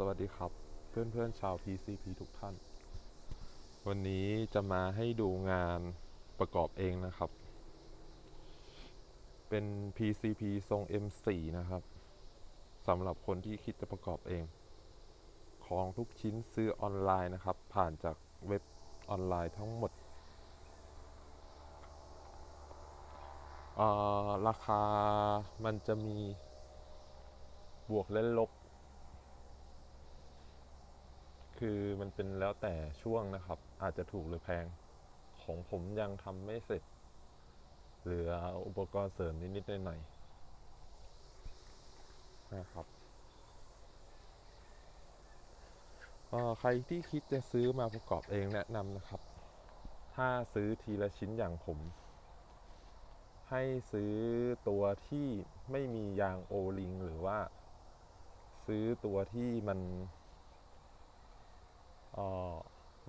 สวัสดีครับ เพื่อนๆชาว PCP ทุกท่าน วันนี้จะมาให้ดูงานประกอบเองนะครับ เป็น PCP ทรง M4 นะครับสำหรับคนที่คิดจะประกอบเอง ของทุกชิ้นซื้อออนไลน์นะครับ ผ่านจากเว็บออนไลน์ทั้งหมด ราคามันจะมีบวกและลบ คือมันเป็นแล้วแต่ช่วงนะครับ อาจจะถูกหรือแพง ของผมยังทำไม่เสร็จ เหลืออุปกรณ์เสริมนิดๆหน่อยๆนะครับใครที่คิดจะซื้อมาประกอบเองแนะนำนะครับ ถ้าซื้อทีละชิ้นอย่างผม ให้ซื้อตัวที่ไม่มียางโอลิง หรือว่า ซื้อตัวที่มัน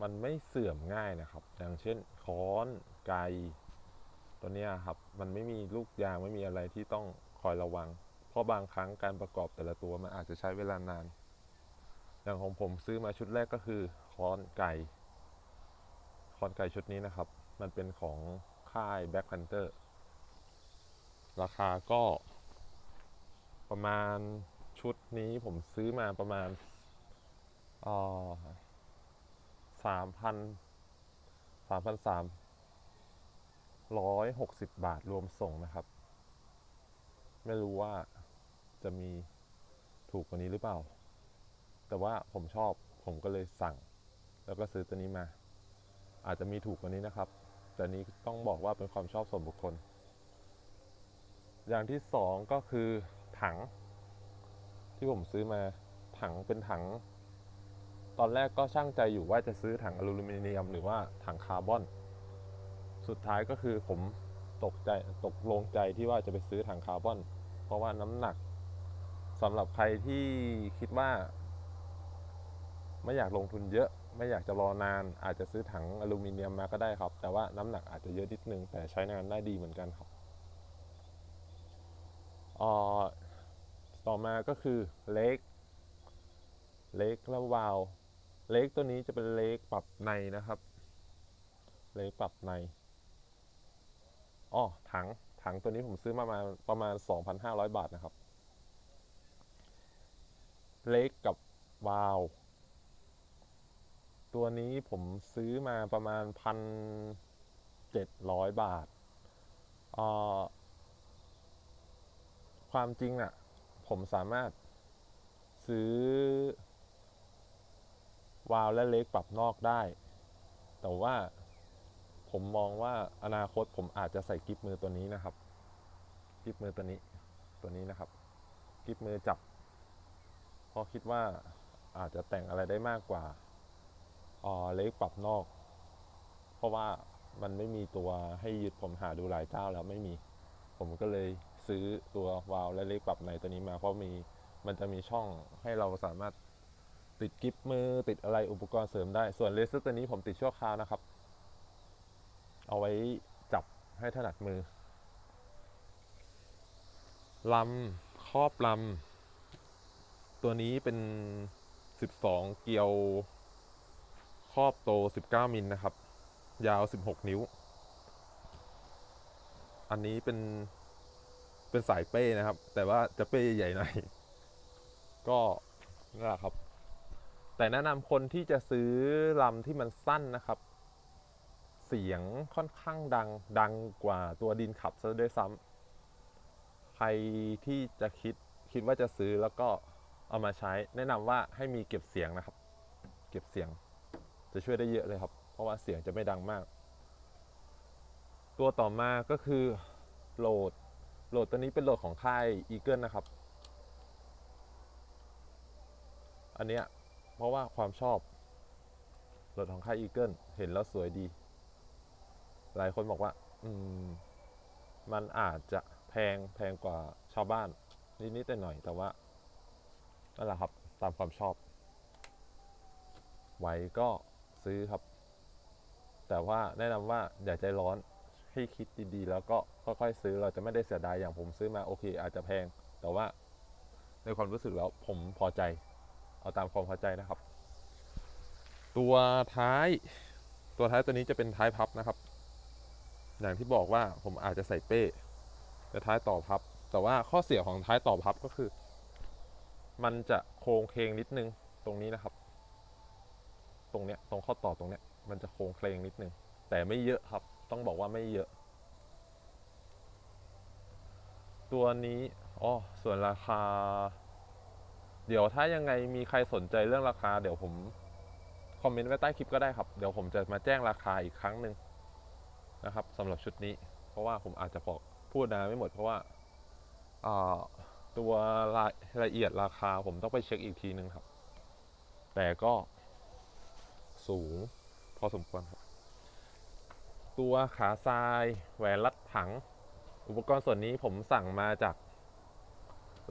มันไม่เสื่อมง่ายนะครับ อย่างเช่นค้อนไกตัวนี้ครับมันไม่มีลูกยางไม่มีอะไรที่ต้องคอยระวัง เพราะบางครั้งการประกอบแต่ละตัวมันอาจจะใช้เวลานาน อย่างของผมซื้อมาชุดแรกก็คือค้อนไก่ค้อนไก่ชุดนี้นะครับ มันเป็นของค่าย Black Panther ราคาก็ประมาณชุดนี้ผมซื้อมาประมาณ สามพันสามพันสามร้อยหกสิบบาทรวมส่งนะครับ ไม่รู้ว่าจะมีถูกกว่านี้หรือเปล่า แต่ว่าผมชอบผมก็เลยสั่ง แล้วก็ซื้อตัวนี้มา อาจจะมีถูกกว่านี้นะครับ แต่นี้ต้องบอกว่าเป็นความชอบส่วนบุคคล อย่างที่สองก็คือถัง ที่ผมซื้อมาถังเป็นถัง ตอนแรกก็ช่างใจอยู่ว่าจะซื้อถังอลูมิเนียม หรือว่าถังคาร์บอน สุดท้ายก็คือผมตกใจตกลงใจที่ว่าจะไปซื้อถังคาร์บอน เพราะว่าน้ำหนักสำหรับใครที่คิดว่า ไม่อยากลงทุนเยอะ ไม่อยากจะรอนาน อาจจะซื้อถังอลูมิเนียมมาก็ได้ครับ แต่ว่าน้ำหนักอาจจะเยอะนิดนึง แต่ใช้งานได้ดีเหมือนกันครับอ่อต่อมาก็คือเล็ก เล็กแล้ววาว เล็กตัวนี้จะเป็นเล็กปรับในนะครับ เล็กปรับในอ๋อถังถังตัวนี้ผมซื้อมามาประมาณ 2,500 บาทนะครับ เล็กกับวาล์วตัวนี้ผมซื้อมาประมาณพันเจ็ดร้อยบาทอ่อความจริงอะ ผมสามารถซื้อ วาล์วและเล็กปรับนอกได้ แต่ว่าผมมองว่าอนาคตผมอาจจะใส่กิฟมือตัวนี้นะครับ กิฟมือตัวนี้ตัวนี้นะครับ กิฟมือจับเพราะคิดว่าอาจจะแต่งอะไรได้มากกว่าอ๋อเล็กปรับนอก เพราะว่ามันไม่มีตัวให้ยึดผมหาดูหลายเจ้าแล้วไม่มี ผมก็เลยซื้อตัววาล์วและเล็กปรับในตัวนี้มาเพราะมีมันจะมีช่องให้เราสามารถ ติดกิฟมือติดอะไรอุปกรณ์เสริมได้ ส่วนเลเซอร์ตัวนี้ผมติดชั่วคราวนะครับ เอาไว้จับให้ถนัดมือลำครอบลำตัวนี้เป็น 12 เกลียวครอบโต 19 มิลนะครับ ยาว 16 นิ้ว อันนี้เป็นเป็นสายเป้นะครับ แต่ว่าจะเป้ใหญ่หน่อยก็นั่นแหละครับ แต่แนะนำคนที่จะซื้อลำที่มันสั้นนะครับ เสียงค่อนข้างดังดังกว่าตัวดินขับซะด้วยซ้ำใครที่จะคิดคิดว่าจะซื้อแล้วก็เอามาใช้ แนะนำว่าให้มีเก็บเสียงนะครับ เก็บเสียงจะช่วยได้เยอะเลยครับ เพราะว่าเสียงจะไม่ดังมาก ตัวต่อมาก็คือโหลดโหลดตัวนี้เป็นโหลดของค่าย Eagle นะครับ อันเนี้ย เพราะว่าความชอบโหลดของค่าย Eagle เห็นแล้วสวยดี หลายคนบอกว่า อืม มันอาจจะแพงแพงกว่าชาวบ้าน นิดๆหน่อย แต่ว่านั่นแหละครับ ตามความชอบ ไหวก็ซื้อครับ แต่ว่าแนะนำว่าอย่าใจร้อนให้คิดดีๆ แล้วก็ค่อยๆซื้อเราจะไม่ได้เสียดายอย่างผมซื้อมาโอเค อาจจะแพง แต่ว่าในความรู้สึกแล้วผมพอใจ เอาตามความพอใจนะครับ ตัวท้าย ตัวท้ายตัวนี้จะเป็นท้ายพับนะครับ อย่างที่บอกว่าผมอาจจะใส่เป้แต่ท้ายต่อพับ แต่ว่าข้อเสียของท้ายต่อพับก็คือ มันจะโค้งเคงนิดนึงตรงนี้นะครับ ตรงเนี้ยตรงข้อต่อตรงเนี้ยมันจะโค้งเคลงนิดนึง แต่ไม่เยอะครับ ต้องบอกว่าไม่เยอะ ตัวนี้อ๋อส่วนราคา เดี๋ยวถ้ายังไงมีใครสนใจเรื่องราคา เดี๋ยวผมคอมเมนต์ไว้ใต้คลิปก็ได้ครับ เดี๋ยวผมจะมาแจ้งราคาอีกครั้งหนึ่งนะครับสำหรับชุดนี้ เพราะว่าผมอาจจะบอกพูดนะไม่หมดเพราะว่าอ่าตัวรายละเอียดราคาผมต้องไปเช็คอีกทีนึงครับ แต่ก็สูงพอสมควรครับ ตัวขาทรายแหวนรัดถัง อุปกรณ์ส่วนนี้ผมสั่งมาจาก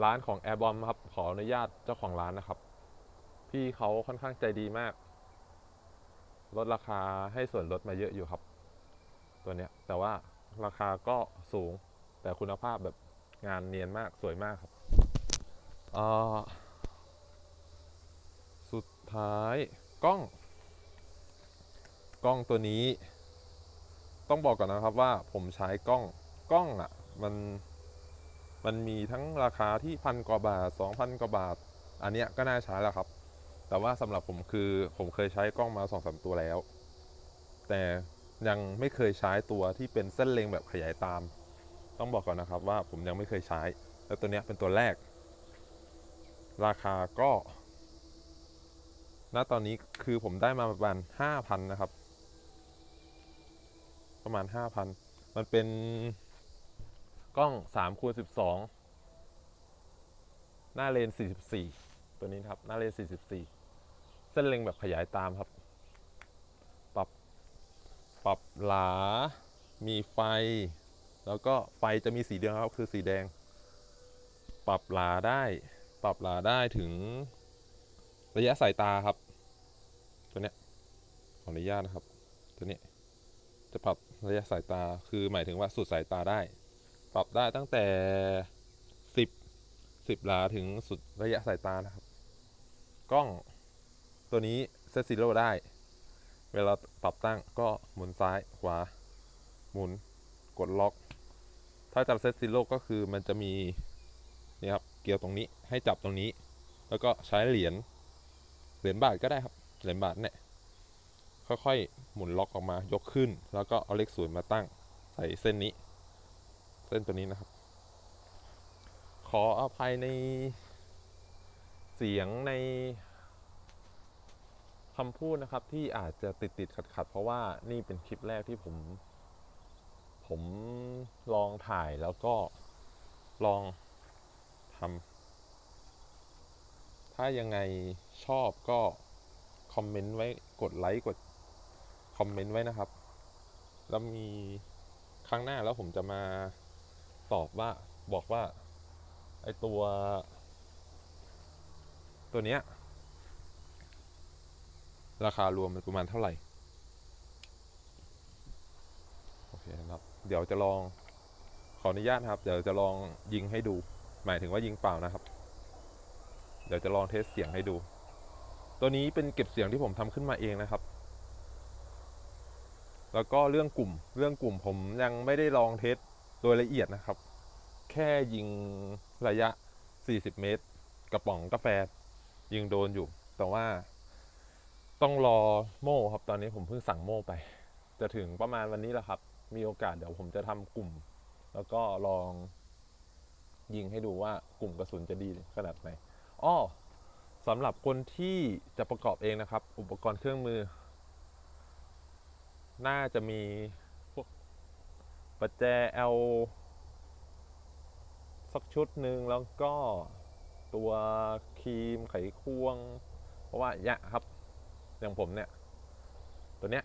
ร้านของ Air b o m ครับ ขออนุญาตเจ้าของร้านนะครับ พี่เขาค่อนข้างใจดีมาก ลดราคาให้ส่วนลดมาเยอะอยู่ครับ ตัวเนี้ย แต่ว่าราคาก็สูงแต่คุณภาพแบบงานเนียนมากสวยมากครับอ่อสุดท้ายกล้อง กล้องตัวนี้ ต้องบอกก่อนนะครับว่าผมใช้กล้องกล้องอะ มัน มันมีทั้งราคาที่พันกว่าบาทสองพันกว่าบาท อันเนี้ยก็น่าใช้แล้วครับ แต่ว่าสำหรับผมคือผมเคยใช้กล้องมาสองสามตัวแล้ว แต่ยังไม่เคยใช้ตัวที่เป็นเส้นเล็งแบบขยายตาม ต้องบอกก่อนนะครับว่าผมยังไม่เคยใช้ แล้วตัวเนี้ยเป็นตัวแรก ราคาก็ ณ ตอนนี้คือผมได้มาประมาณห้าพันนะครับ ประมาณห้าพันมันเป็น กล้องสามคูณสิบสองหน้าเลนสี่สิบสี่ตัวนี้ครับ หน้าเลนสี่สิบสี่เส้นเล็งแบบขยายตามครับ ปรับ ปรับหลา มีไฟ แล้วก็ไฟจะมีสีเดียวครับ คือสีแดง ปรับหลาได้ ปรับหลาได้ถึงระยะสายตาครับ ตัวเนี้ยขออนุญาตนะครับ ตัวนี้จะปรับระยะสายตาคือหมายถึงว่าสุดสายตาได้ ปรับได้ตั้งแต่ 10 10หลาถึงสุดระยะสายตานะครับ กล้องตัวนี้เซตซิโร่ได้ เวลาปรับตั้งก็หมุนซ้ายขวา หมุนกดล็อก ถ้าจับเซตซิโร่ก็คือมันจะมีนี่ครับเกี่ยวตรงนี้ให้จับตรงนี้ แล้วก็ใช้เหรียญเหรียญบาทก็ได้ครับเหรียญบาทเนี่ยค่อยๆ หมุนล็อกออกมายกขึ้น แล้วก็เอาเลขศูนย์มาตั้งใส่เส้นนี้ เส้นตัวนี้นะครับ ขออภัยในเสียงในคำพูดนะครับที่อาจจะติดติดขัดขัดเพราะว่านี่เป็นคลิปแรกที่ผม ผมลองถ่ายแล้วก็ลองทำถ้ายังไงชอบก็คอมเมนต์ไว้กดไลค์กดคอมเมนต์ไว้นะครับ แล้วมีครั้งหน้าแล้วผมจะมา ตอบว่าบอกว่าไอตัว ตัวเนี้ยราคารวมมันประมาณเท่าไหร่ โอเคครับ เดี๋ยวจะลองขออนุญาตครับ เดี๋ยวจะลองยิงให้ดู หมายถึงว่ายิงเปล่านะครับ เดี๋ยวจะลองเทสเสียงให้ดู ตัวนี้เป็นเก็บเสียงที่ผมทำขึ้นมาเองนะครับ แล้วก็เรื่องกลุ่ม เรื่องกลุ่มผมยังไม่ได้ลองเทส โดยละเอียดนะครับ แค่ยิงระยะ 40 เมตร กระป๋องกาแฟ ยิงโดนอยู่ แต่ว่า ต้องรอโม่ครับตอนนี้ผมเพิ่งสั่งโม่ไป จะถึงประมาณวันนี้แหละครับ มีโอกาสเดี๋ยวผมจะทำกลุ่ม แล้วก็ลองยิงให้ดูว่ากลุ่มกระสุนจะดีขนาดไหนอ้อสำหรับคนที่จะประกอบเองนะครับ อุปกรณ์เครื่องมือ น่าจะมี ประแจ L สักชุดหนึ่งแล้วก็ตัวครีมไขควง เพราะว่าเนี่ยครับ อย่างผมเนี่ย ตัวเนี้ย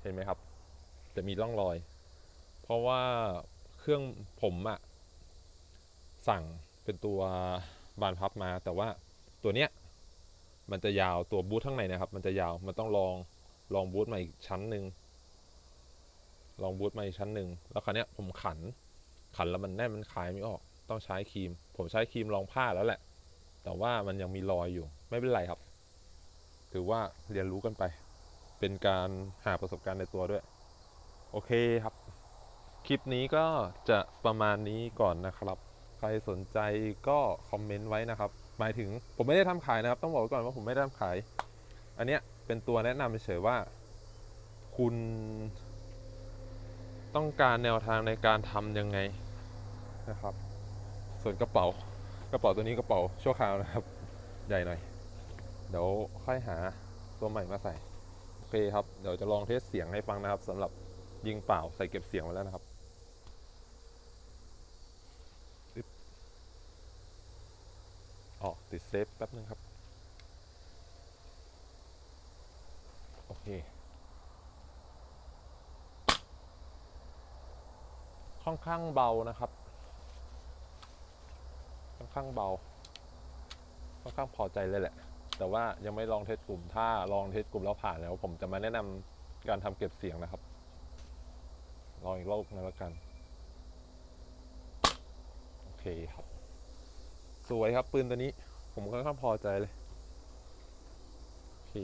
เห็นไหมครับ จะมีร่องรอย เพราะว่าเครื่องผมอะสั่งเป็นตัวบานพับมา แต่ว่าตัวเนี้ยมันจะยาวตัวบูทข้างในนะครับ มันจะยาวมันต้องลองลองบูทมาอีกชั้นหนึ่ง ลองบูทมาอีกชั้นหนึ่งแล้วคราวเนี้ยผมขัน ขันแล้วมันแน่นมันคลายไม่ออก ต้องใช้ครีม ผมใช้ครีมรองผ้าแล้วแหละ แต่ว่ามันยังมีรอยอยู่ไม่เป็นไรครับ ถือว่าเรียนรู้กันไป เป็นการหาประสบการณ์ในตัวด้วย โอเคครับ คลิปนี้ก็จะประมาณนี้ก่อนนะครับ ใครสนใจก็คอมเมนต์ไว้นะครับ หมายถึงผมไม่ได้ทำขายนะครับ ต้องบอกไว้ก่อนว่าผมไม่ได้ทำขาย อันเนี้ยเป็นตัวแนะนำเฉยๆว่าคุณ ต้องการแนวทางในการทำยังไงนะครับ ส่วนกระเป๋ากระเป๋าตัวนี้กระเป๋าชั่วคราวนะครับ ใหญ่หน่อย เดี๋ยวค่อยหาตัวใหม่มาใส่โอเคครับเดี๋ยวจะลองเทสเสียงให้ฟังนะครับสำหรับยิงเปล่าใส่เก็บเสียงไว้แล้วนะครับอึ๊บอ๋อติดเซฟแป๊บนึงครับ โอเค ค่อนข้างเบานะครับ ค่อนข้างเบา ค่อนข้างพอใจเลยแหละ แต่ว่ายังไม่ลองเทสกลุ่ม ถ้าลองเทสกลุ่มแล้วผ่านแล้ว ผมจะมาแนะนำการทำเก็บเสียงนะครับ ลองอีกรอบนึงแล้วกัน โอเคครับ สวยครับปืนตัวนี้ ผมค่อนข้างพอใจเลย โอเค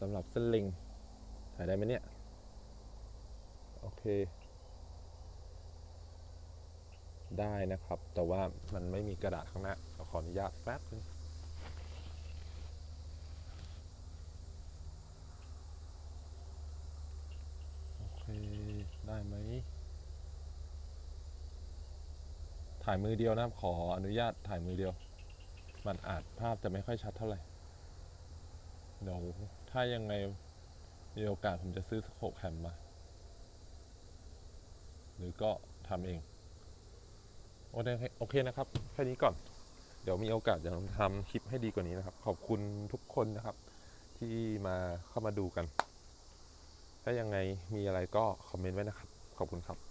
สำหรับเส้นลิงถ่ายได้ไหมเนี่ย โอเค ได้นะครับ แต่ว่ามันไม่มีกระดาษข้างหน้าขออนุญาตแป๊บนึงโอเค ได้ไหม ถ่ายมือเดียวนะครับ ขออนุญาตถ่ายมือเดียว มันอาจภาพจะไม่ค่อยชัดเท่าไหร่เดี๋ยวถ้ายังไงมีโอกาสผมจะซื้อสโคปแคมมา หรือก็ทำเอง โอเคนะครับ แค่นี้ก่อน เดี๋ยวมีโอกาสจะทำคลิปให้ดีกว่านี้นะครับ ขอบคุณทุกคนนะครับ ที่มาเข้ามาดูกัน ถ้ายังไงมีอะไรก็คอมเมนต์ไว้นะครับ ขอบคุณครับ